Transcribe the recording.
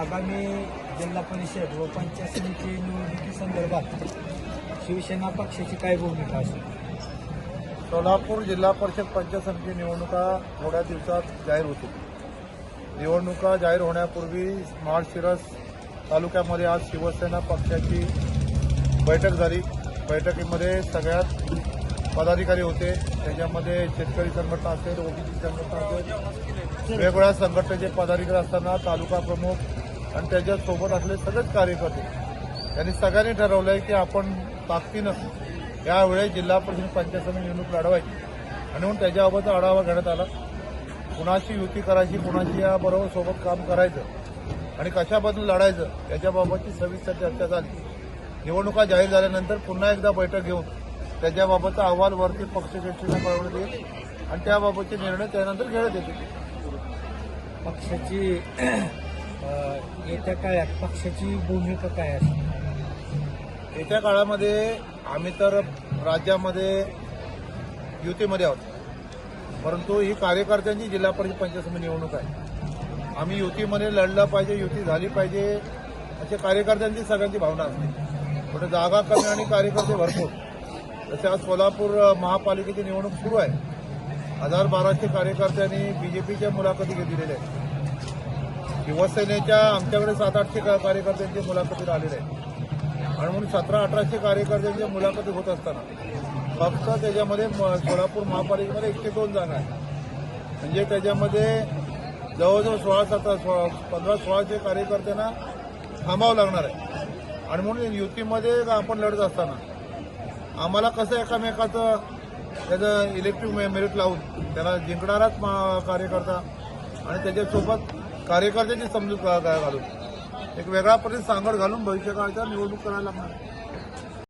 आगामी जिल्हा परिषद व पंचायत समिती निवडणुकीसंदर्भात शिवसेना पक्षाची काय भूमिका असेल? सोलापूर जिल्हा परिषद पंचायत समिती निवडणुका थोड्या दिवसात जाहीर होतील. निवडणुका जाहीर होण्यापूर्वी माळशिरस तालुक्यामध्ये आज शिवसेना पक्षाची बैठक झाली. बैठकीमध्ये सगळ्यात पदाधिकारी होते. त्याच्यामध्ये शेतकरी संघटना असेल ओबीसी संघटना असेल वेगवेगळ्या संघटनेचे पदाधिकारी असताना तालुका प्रमुख आणि त्याच्यासोबत असले सगळेच कार्यकर्ते. त्यांनी सगळ्यांनी ठरवलंय की आपण ताकदीनं यावेळेस जिल्हा परिषद पंचायत समिती निवडणूक लढवायची. आणि म्हणून त्याच्याबाबतचा आढावा घेण्यात आला. कुणाशी युती करायची कुणाशी याबरोबर सोबत काम करायचं आणि कशाबद्दल लढायचं याच्याबाबतची सविस्तर चर्चा झाली. निवडणुका जाहीर झाल्यानंतर पुन्हा एकदा बैठक घेऊन त्याच्याबाबतचा अहवाल वरती पक्षश्रेष्ठींना कळवण्यात येईल आणि त्याबाबतचे निर्णय त्यानंतर घेण्यात येतील. पक्षाची येत्या काळात पक्षाची भूमिका काय असेल येत्या काळामध्ये आम्ही तर राज्यामध्ये युतीमध्ये आहोत. परंतु ही कार्यकर्त्यांची जिल्हा परिषद पंचायत समिती निवडणूक आहे. आम्ही युतीमध्ये लढलं पाहिजे युती झाली पाहिजे असे कार्यकर्त्यांची सगळ्यांची भावना असते. पण जागा कमी आणि कार्यकर्ते भरपूर. तसे आज सोलापूर महापालिकेची निवडणूक सुरू आहे. हजार बाराशे कार्यकर्त्यांनी बीजेपीच्या मुलाखती घेतलेल्या आहेत. शिवसेनेच्या आमच्याकडे सात आठशे का- कार्यकर्त्यांची मुलाखती आलेल्या आहेत. आणि म्हणून सतरा अठराशे कार्यकर्त्यांच्या मुलाखती होत असताना फक्त त्याच्यामध्ये म- सोलापूर महापालिकेमध्ये एकशे दोन जागा आहेत. म्हणजे त्याच्यामध्ये जवळजवळ सोळा सतरा सोळा पंधरा सोळाशे कार्यकर्त्यांना थांबावं लागणार आहे. आणि म्हणून युतीमध्ये आपण लढत असताना आम्हाला कसं एकामेकाचं त्याचं इलेक्ट्रिक मेरिट लावून त्याला जिंकणाराच मा- कार्यकर्ता आणि त्याच्यासोबत कार्यकर्त्यांची समजूत काय घालून. एक वेगळा पद्धती सांगड घालून भविष्यकाळाच्या निवडणूक करायला लागणार.